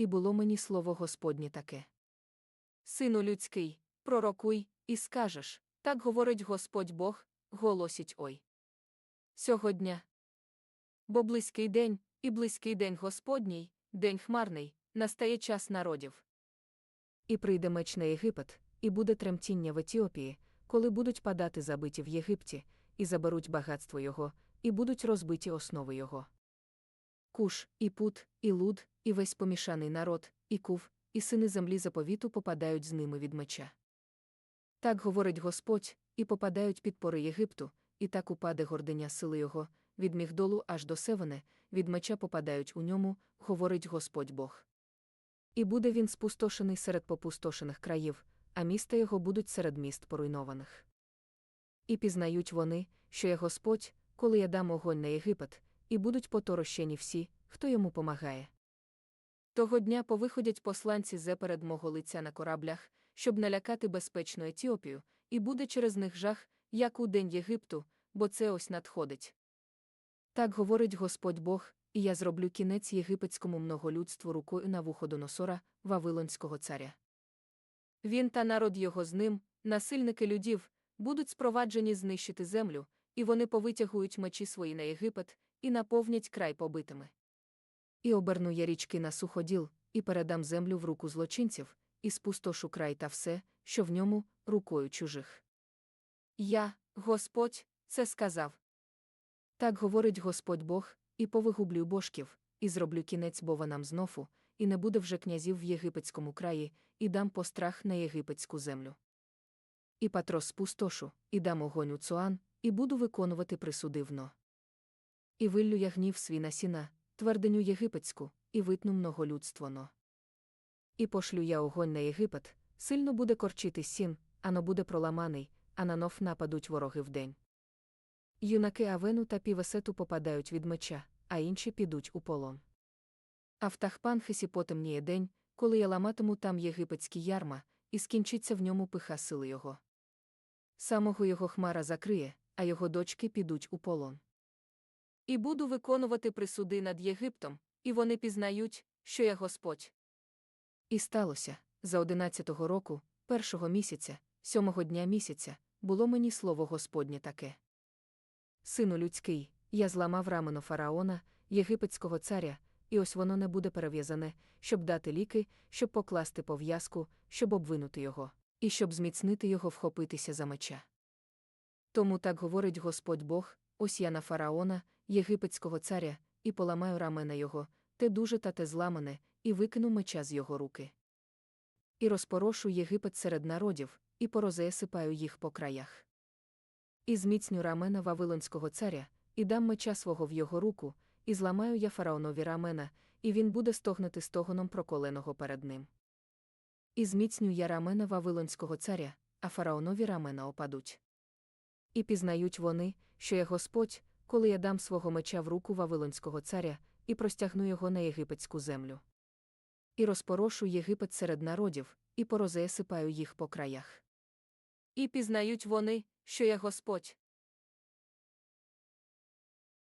і було мені слово Господнє таке. Сину людський, пророкуй, і скажеш, так говорить Господь Бог, голосіть ой. Сьогодня. Бо близький день, і близький день Господній, день хмарний, настає час народів. І прийде меч на Єгипет, і буде тремтіння в Етіопії, коли будуть падати забиті в Єгипті, і заберуть багатство його, і будуть розбиті основи його. Куш, і пут, і луд, і весь помішаний народ, і кув, і сини землі заповіту попадають з ними від меча. Так говорить Господь, і попадають під пори Єгипту, і так упаде гординя сили його, від мігдолу аж до севени, від меча попадають у ньому, говорить Господь Бог. І буде він спустошений серед попустошених країв, а міста його будуть серед міст поруйнованих. І пізнають вони, що я Господь, коли я дам огонь на Єгипет, і будуть поторощені всі, хто йому помагає. Того дня повиходять посланці зеперед мого лиця на кораблях, щоб налякати безпечну Етіопію, і буде через них жах, як у день Єгипту, бо це ось надходить. Так говорить Господь Бог, і я зроблю кінець єгипетському многолюдству рукою на вуходоносора, Вавилонського царя. Він та народ його з ним, насильники людів, будуть спроваджені знищити землю, і вони повитягують мечі свої на Єгипет і наповнять край побитими. І оберну я річки на суходіл, і передам землю в руку злочинців, і спустошу край та все, що в ньому, рукою чужих. Я, Господь, це сказав. Так говорить Господь Бог, і повигублю божків, і зроблю кінець бованам знову, і не буде вже князів в єгипетському краї, і дам пострах на єгипетську землю. І патрос спустошу, і дам огонь у цуан, і буду виконувати присуди вно. І виллю я гнів свій на сіна, тверденю єгипетську, і витну многолюдство но. І пошлю я огонь на Єгипет, сильно буде корчити сін, ано буде проламаний, а на нов нападуть вороги вдень. Юнаки Авену та Півесету попадають від меча, а інші підуть у полон. А в Тахпанхесі потемніє день, коли я ламатиму там єгипетські ярма, і скінчиться в ньому пиха сили його. Самого його хмара закриє, а його дочки підуть у полон. І буду виконувати присуди над Єгиптом, і вони пізнають, що я Господь. І сталося за одинадцятого року, першого місяця, сьомого дня місяця, було мені слово Господнє таке. Сину людський, я зламав рамено фараона, єгипетського царя, і ось воно не буде перев'язане, щоб дати ліки, щоб покласти пов'язку, щоб обвинути його, і щоб зміцнити його вхопитися за меча. Тому так говорить Господь Бог, ось я на фараона, єгипетського царя, і поламаю рамена його, те дуже та те зламане, і викину меча з його руки. І розпорошу Єгипет серед народів, і порозесипаю їх по краях. І зміцню рамена Вавилонського царя, і дам меча свого в його руку, і зламаю я фараонові рамена, і він буде стогнати стогоном проколеного перед ним. І зміцню я рамена Вавилонського царя, а фараонові рамена опадуть. І пізнають вони, що я Господь, коли я дам свого меча в руку Вавилонського царя, і простягну його на єгипетську землю. І розпорошу Єгипет серед народів, і порозесипаю їх по краях. І пізнають вони, що я Господь.